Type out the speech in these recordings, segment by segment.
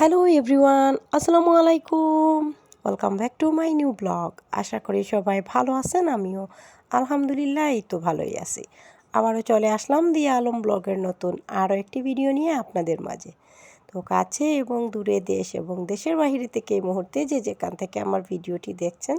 Hello everyone, আসসালামু আলাইকুম। Welcome back to my new blog আশা করি সবাই ভালো আছেন, আমিও আলহামদুলিল্লাহ, এই তো ভালোই আছি। আবারও চলে আসলাম দিয়া আলম ব্লগের নতুন আরও একটি ভিডিও নিয়ে আপনাদের মাঝে। তো কাছে এবং দূরে দেশ এবং দেশের বাহিরে থেকে এই মুহূর্তে যে যেখান থেকে আমার ভিডিওটি দেখছেন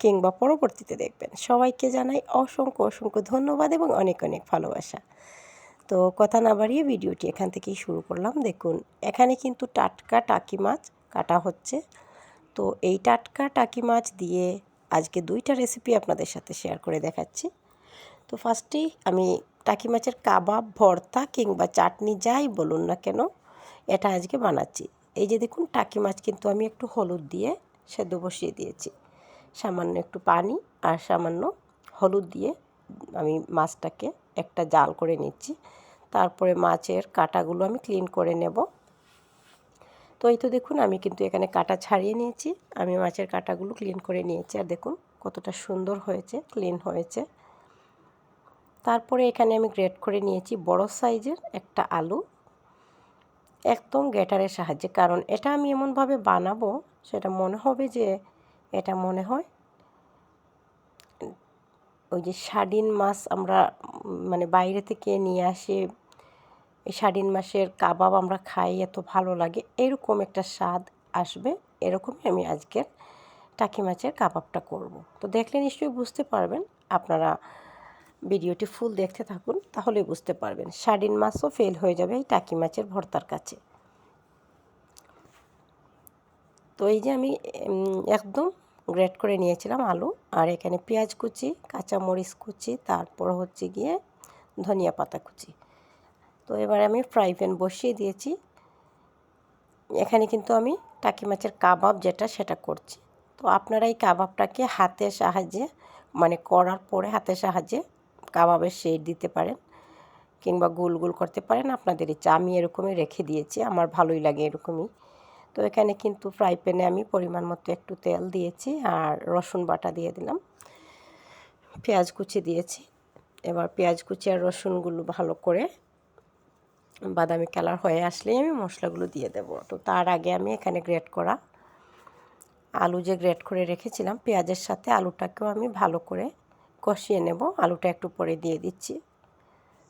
কিংবা পরবর্তীতে দেখবেন, সবাইকে জানাই অসংখ্য অসংখ্য ধন্যবাদ এবং অনেক অনেক ভালোবাসা। তো কথা না বাড়িয়ে ভিডিওটি এখান থেকেই শুরু করলাম। দেখুন, এখানে কিন্তু টাটকা টাকি মাছ কাটা হচ্ছে। তো এই টাটকা টাকি মাছ দিয়ে আজকে দুইটা রেসিপি আপনাদের সাথে শেয়ার করে দেখাচ্ছি। তো ফার্স্টেই আমি টাকি মাছের কাবাব, ভর্তা কিংবা চাটনি যাই বলুন না কেন, এটা আজকে বানাচ্ছি। এই যে দেখুন, টাকি মাছ কিন্তু আমি একটু হলুদ দিয়ে সেদ্ধ বসিয়ে দিয়েছি। সামান্য একটু পানি আর সামান্য হলুদ দিয়ে আমি মাছটাকে একটা জাল করে নিচ্ছি। তারপরে মাছের কাটাগুলো আমি ক্লিন করে নেব। তো এই তো দেখুন, আমি কিন্তু এখানে কাটা ছাড়িয়ে নিয়েছি। আমি মাছের কাটাগুলো ক্লিন করে নিয়েছি। আর দেখুন, কতটা সুন্দর হয়েছে ক্লিন হয়েছে। তারপরে এখানে আমি গ্রেট করে নিয়েছি বড় সাইজের একটা আলু। একদম গ্রেটারের সাহায্যে, কারণ এটা আমি এমনভাবে বানাবো, সেটা মনে হবে যে এটা মনে হয় ওই যে সাডিন মাছ আমরা মানে বাইরে থেকে নিয়ে আসি, এই সাডিন মাছের কাবাব আমরা খাই, এত ভালো লাগে। এরকম একটা স্বাদ আসবে, এরকমই আমি আজকের টাকি মাছের কাবাবটা করব। তো দেখলে নিশ্চয়ই বুঝতে পারবেন, আপনারা ভিডিওটি ফুল দেখতে থাকুন তাহলে বুঝতে পারবেন সাডিন মাছও ফেল হয়ে যাবে এই টাকি মাছের ভর্তার কাছে। তো এই যে আমি একদম গ্রেট করে নিয়েছিলাম আলু। আর এখানে পেঁয়াজ কুচি, কাঁচামরিচ কুচি, তারপর হচ্ছে গিয়ে ধনিয়া পাতা কুচি। তো এবার আমি ফ্রাই প্যান বসিয়ে দিয়েছি। এখানে কিন্তু আমি টাকি মাছের কাবাব যেটা সেটা করছি। তো আপনারা এই কাবাবটাকে হাতের সাহায্যে মানে করার পরে হাতের সাহায্যে কাবাবের শেড দিতে পারেন কিংবা গোল গোল করতে পারেন। আপনাদের ইচ্ছা, আমি এরকমই রেখে দিয়েছি, আমার ভালোই লাগে এরকমই। তো এখানে কিন্তু ফ্রাই প্যানে আমি পরিমাণ মতো একটু তেল দিয়েছি আর রসুন বাটা দিয়ে দিলাম। পেঁয়াজ কুচি দিয়েছি। এবার পেঁয়াজ কুচি আর রসুনগুলো ভালো করে বাদামি কালার হয়ে আসলেই আমি মশলাগুলো দিয়ে দেব। তো তার আগে আমি এখানে গ্রেট করা আলু যে গ্রেট করে রেখেছিলাম, পেঁয়াজের সাথে আলুটাকেও আমি ভালো করে কষিয়ে নেব। আলুটা একটু পরে দিয়ে দিচ্ছি।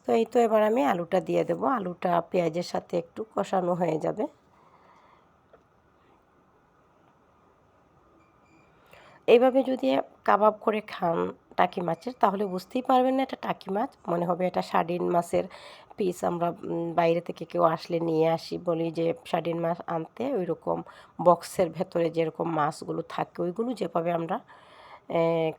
তো এই তো এবার আমি আলুটা দিয়ে দেব। আলুটা পেঁয়াজের সাথে একটু কষানো হয়ে যাবে। এইভাবে যদি কাবাব করে খান টাকি মাছের, তাহলে বুঝতেই পারবেন না এটা টাকি মাছ। মনে হবে এটা সার্ডিন মাছের পিস আমরা বাইরে থেকে কেউ আসলে নিয়ে আসি বলি যে সার্ডিন মাছ আনতে। ওই রকম বক্সের ভেতরে যেরকম মাছগুলো থাকে, ওইগুলো যেভাবে আমরা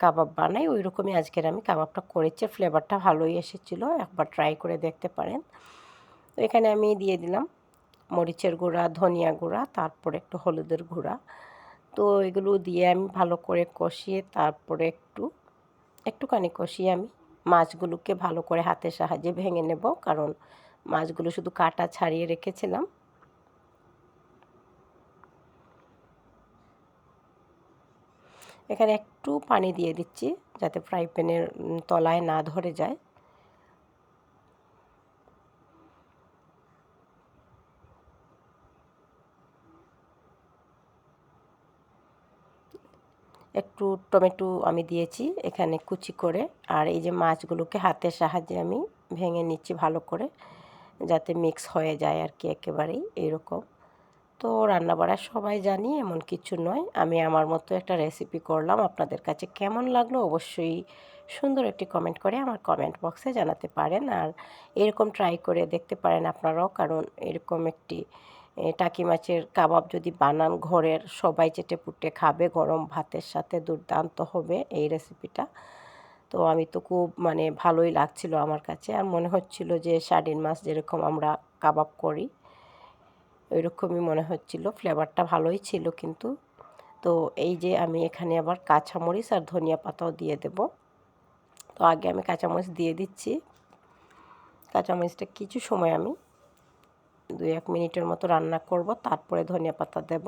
কাবাব বানাই ওই রকমই আজকের আমি কাবাবটা করেছি। ফ্লেভারটা ভালোই এসেছিল, একবার ট্রাই করে দেখতে পারেন। এখানে আমি দিয়ে দিলাম মরিচের গুঁড়া, ধনিয়া গুঁড়া, তারপর একটু হলুদের গুঁড়া। তো এগুলো দিয়ে আমি ভালো করে কষিয়ে তারপরে একটু, একটুখানি কষিয়ে আমি মাছগুলোকে ভালো করে হাতের সাহায্যে ভেঙে নেব। কারণ মাছগুলো শুধু কাটা ছাড়িয়ে রেখেছিলাম। এখানে একটু পানি দিয়ে দিচ্ছি যাতে ফ্রাই প্যানের তলায় না ধরে যায়। একটু টমেটো আমি দিয়েছি এখানে কুচি করে। আর এই যে মাছগুলোকে হাতের সাহায্যে আমি ভেঙে নিচ্ছি ভালো করে, যাতে মিক্স হয়ে যায় আর কি একেবারেই এরকম। তো রান্না রান্নাবাড়া সবাই জানি এমন কিছু নয়। আমি আমার মতো একটা রেসিপি করলাম। আপনাদের কাছে কেমন লাগল অবশ্যই সুন্দর একটি কমেন্ট করে আমার কমেন্ট বক্সে জানাতে পারেন। আর এরকম ট্রাই করে দেখতে পারেন আপনারাও, কারণ এরকম একটি টাকি মাছের কাবাব যদি বানান, ঘরের সবাই চেটে পুটে খাবে, গরম ভাতের সাথে দুর্দান্ত হবে এই রেসিপিটা তো আমি তো খুব মানে ভালোই লাগছিল আমার কাছে। আর মনে হচ্ছিল যে সার্ডিন মাছ যেরকম আমরা কাবাব করি ওই রকমই মনে হচ্ছিল। ফ্লেভারটা ভালোই ছিল কিন্তু। তো এই যে আমি এখানে আবার কাঁচামরিচ আর ধনিয়া পাতাও দিয়ে দেব। তো আগে আমি কাঁচামরিচ দিয়ে দিচ্ছি। কাঁচামরিচটা কিছু সময় আমি দুই এক মিনিটের মতো রান্না করব, তারপরে ধনিয়া পাতা দেব,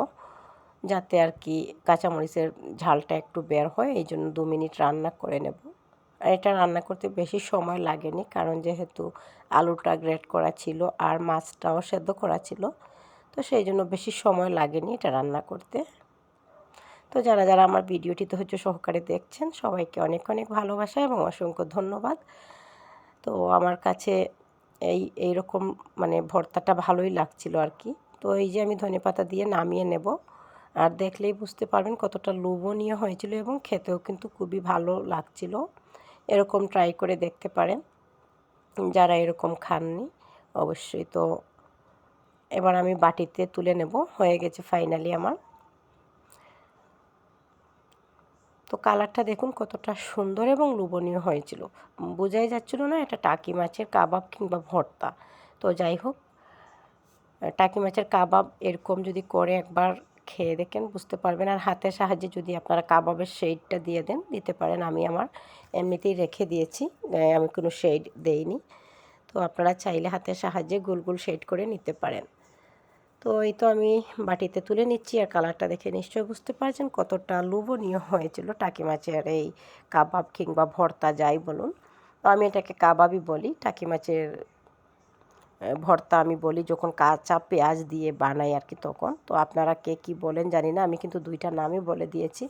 যাতে আর কি কাঁচামরিচের ঝালটা একটু বের হয়, এই জন্য দু মিনিট রান্না করে নেব। আর এটা রান্না করতে বেশি সময় লাগেনি, কারণ যেহেতু আলুটা গ্রেট করা ছিল আর মাছটাও সেদ্ধ করা ছিল, তো সেই জন্য বেশি সময় লাগেনি এটা রান্না করতে। তো যারা যারা আমার ভিডিওটি হচ্ছে সহকারে দেখছেন, সবাইকে অনেক অনেক ভালোবাসা এবং অসংখ্য ধন্যবাদ। তো আমার কাছে এই, এইরকম মানে ভর্তাটা ভালোই লাগছিল আর কি। তো এই যে আমি ধনে পাতা দিয়ে নামিয়ে নেব। আর দেখলেই বুঝতে পারবেন কতটা লোভনীয় হয়েছিল এবং খেতেও কিন্তু খুবই ভালো লাগছিল। এরকম ট্রাই করে দেখতে পারেন। যারা এরকম খাননি, অবশ্যই তো এবার আমি বাটিতে তুলে নেব। হয়ে গেছে ফাইনালি আমার। তো কালারটা দেখুন কতটা সুন্দর এবং লোভনীয় হয়েছিল। বোঝাই যাচ্ছিল না এটা টাকি মাছের কাবাব কিংবা ভর্তা। তো যাই হোক, টাকি মাছের কাবাব এরকম যদি করে একবার খেয়ে দেখেন বুঝতে পারবেন। আর হাতের সাহায্যে যদি আপনারা কাবাবের শেডটা দিয়ে দেন, দিতে পারেন। আমি আমার এমনিতেই রেখে দিয়েছি আমি কোনো শেড দেইনি। তো আপনারা চাইলে হাতের সাহায্যে গোল গোল শেড করে নিতে পারেন। তো এই তো আমি বাটিতে তুলে নিচ্ছি আর কালারটা দেখে নিশ্চয়ই বুঝতে পারছেন কতটা লোভনীয় হয়েছিল টাকি মাছের এই কাবাব কিংবা ভর্তা যাই বলুন। তো আমি এটাকে কাবাবই বলি, টাকি মাছের ভর্তা আমি বলি যখন কাঁচা পেঁয়াজ দিয়ে বানাই আর কি তখন। তো আপনারা কে কী বলেন জানি না, আমি কিন্তু দুইটা নামই বলে দিয়েছি।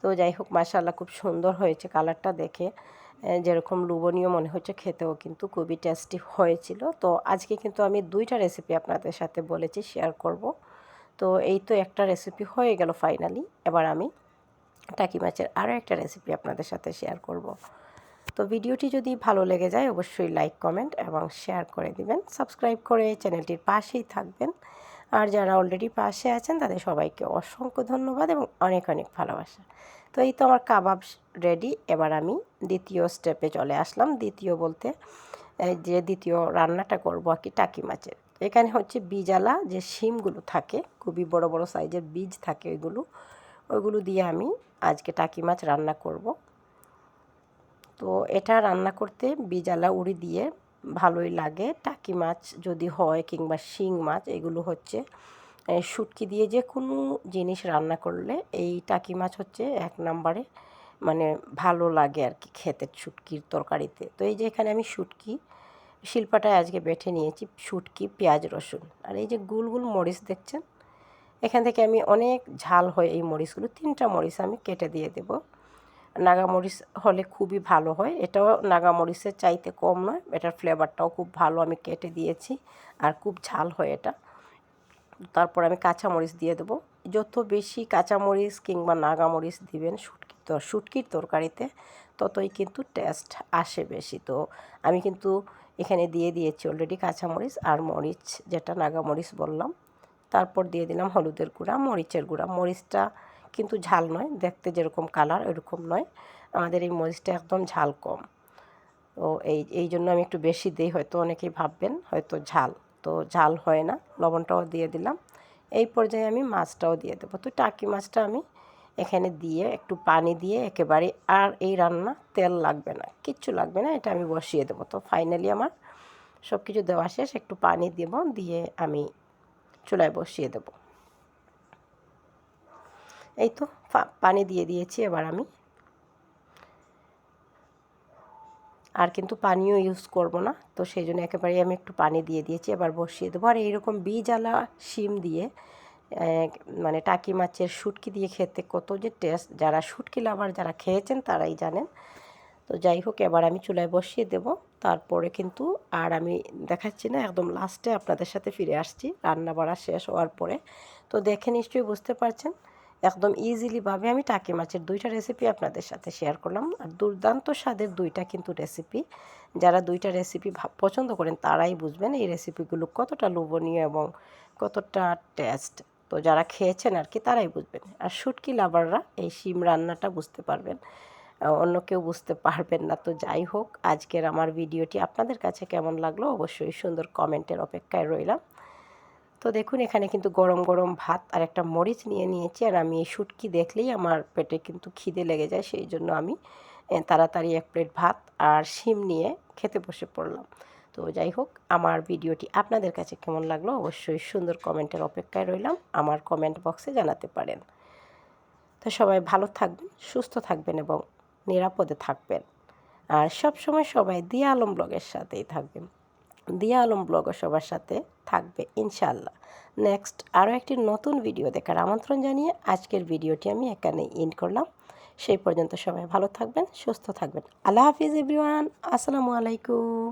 তো যাই হোক মাসাল্লাহ খুব সুন্দর হয়েছে কালারটা দেখে। যেরকম লুবনীয় মনে হচ্ছে খেতেও কিন্তু খুবই টেস্টি হয়েছিল। তো আজকে কিন্তু আমি দুইটা রেসিপি আপনাদের সাথে বলেছি শেয়ার করব। তো এই তো একটা রেসিপি হয়ে গেল ফাইনালি এবার আমি টাকি মাছের আরও একটা রেসিপি আপনাদের সাথে শেয়ার করব। তো ভিডিওটি যদি ভালো লেগে যায়, অবশ্যই লাইক কমেন্ট এবং শেয়ার করে দিবেন। সাবস্ক্রাইব করে চ্যানেলটির পাশেই থাকবেন। আর যারা অলরেডি পাশে আছেন, তাদের সবাইকে অসংখ্য ধন্যবাদ এবং অনেক অনেক ভালোবাসা। তো এই তো আমার কাবাব রেডি এবার আমি দ্বিতীয় স্টেপে চলে আসলাম। দ্বিতীয় বলতে যে দ্বিতীয় রান্নাটা করব আর কি, টাকি মাছের। এখানে হচ্ছে বীজালা যে শিমগুলো থাকে, খুবই বড় বড় সাইজের বীজ থাকে ওইগুলো ওইগুলো দিয়ে আমি আজকে টাকি মাছ রান্না করব। তো এটা রান্না করতে বীজালা উড়ি দিয়ে ভালোই লাগে। টাকি মাছ যদি হয় কিংবা শিং মাছ, এগুলো হচ্ছে শুটকি দিয়ে যে কোনো জিনিস রান্না করলে এই টাকি মাছ হচ্ছে এক নম্বরে মানে ভালো লাগে আর কি খেতে শুটকির তরকারিতে। তো এই যে এখানে আমি শুটকি, শিল্পাটায় আজকে বেটে নিয়েছি শুটকি, পেঁয়াজ, রসুন। আর এই যে গুল গুল মরিচ দেখছেন? এখান থেকে আমি অনেক ঝাল হয় এই মরিচগুলো, তিনটা মরিচ আমি কেটে দিয়ে দেব। নাগামরিচ হলে খুবই ভালো হয়, এটাও নাগামরিচের চাইতে কম নয়, এটার ফ্লেভারটাও খুব ভালো আমি কেটে দিয়েছি, আর খুব ঝাল হয় এটা। তারপর আমি কাঁচামরিচ দিয়ে দেবো। যত বেশি কাঁচামরিচ কিংবা নাগামরিচ দিবেন, শুটকি তো, শুটকির তরকারিতে ততই কিন্তু টেস্ট আসে বেশি। তো আমি কিন্তু এখানে দিয়ে দিয়েছি অলরেডি কাঁচামরিচ আর মরিচ, যেটা নাগামরিচ বললাম। তারপর দিয়ে দিলাম হলুদের গুঁড়া, মরিচের গুঁড়া। মরিচটা কিন্তু ঝাল নয়, দেখতে যেরকম কালার এরকম নয়। আমাদের এই মরিচটা একদম ঝাল কম। তো এই এই জন্য আমি একটু বেশি দিই, হয়তো অনেকেই ভাববেন হয়তো ঝাল। তো ঝাল হয় না, লবণটাও দিয়ে দিলাম। এই পর্যায়ে আমি মাছটাও দিয়ে দেবো। তো টাকি মাছটা আমি এখানে দিয়ে একটু পানি দিয়ে একেবারে আর এই রান্না তেল লাগবে না, কিচ্ছু লাগবে না, এটা আমি বসিয়ে দেবো। তো ফাইনালি আমার সব কিছু দেওয়া শেষ, একটু পানি দেবো, দিয়ে আমি চুলায় বসিয়ে দেব। এই তো পানি দিয়ে দিয়েছি, এবার আমি আর কিন্তু পানিও ইউজ করব না। তো সেই জন্য একেবারে আমি একটু পানি দিয়ে দিয়েছি, এবার বসিয়ে দেবো। আর এইরকম বীজালা শিম দিয়ে মানে টাকি মাছের শুটকি দিয়ে খেতে কত যে টেস্ট যারা শুটকি লাভার যারা খেয়েছেন তারাই জানেন। তো যাই হোক, এবার আমি চুলায় বসিয়ে দেব। তারপরে কিন্তু আর আমি দেখাচ্ছি না, একদম লাস্টে আপনাদের সাথে ফিরে আসছি। রান্না বাড়া শেষ হওয়ার পরে। তো দেখে নিশ্চয়ই বুঝতে পারছেন একদম ইজিলিভাবে আমি টাকি মাছের দুইটা রেসিপি আপনাদের সাথে শেয়ার করলাম। আর দুর্দান্ত স্বাদের দুইটা কিন্তু রেসিপি যারা দুইটা রেসিপি পছন্দ করেন তারাই বুঝবেন এই রেসিপিগুলো কতটা লোভনীয় এবং কতটা টেস্ট তো যারা খেয়েছেন আর কি, তারাই বুঝবেন। আর শুটকি লাভাররা এই শিম রান্নাটা বুঝতে পারবেন। অন্য কেউ বুঝতে পারবেন না। তো যাই হোক, আজকের আমার ভিডিওটি আপনাদের কাছে কেমন লাগল অবশ্যই সুন্দর কমেন্টের অপেক্ষায় রইলাম। তো দেখুন, এখানে কিন্তু গরম গরম ভাত আর একটা মরিচ নিয়ে নিয়েছি। আর আমি এই শুটকি দেখলেই আমার পেটে কিন্তু খিদে লেগে যায়, সেই জন্য আমি তাড়াতাড়ি এক প্লেট ভাত আর শিম নিয়ে খেতে বসে পড়লাম। তো যাই হোক, আমার ভিডিওটি আপনাদের কাছে কেমন লাগল অবশ্যই সুন্দর কমেন্টের অপেক্ষায় রইলাম। আমার কমেন্ট বক্সে জানাতে পারেন। তো সবাই ভালো থাকবেন, সুস্থ থাকবেন এবং নিরাপদে থাকবেন। আর সব সময় সবাই দিয়া আলম ব্লগের সাথেই থাকবেন। দিয়া আলম ব্লগও সবার সাথে থাকবে ইনশাল্লাহ নেক্সট আরও একটি নতুন ভিডিও দেখার আমন্ত্রণ জানিয়ে আজকের ভিডিওটি আমি এখানে ইন করলাম। সেই পর্যন্ত সবাই ভালো থাকবেন, সুস্থ থাকবেন। আল্লাহ হাফিজ এভরিওয়ান আসসালামু আলাইকুম।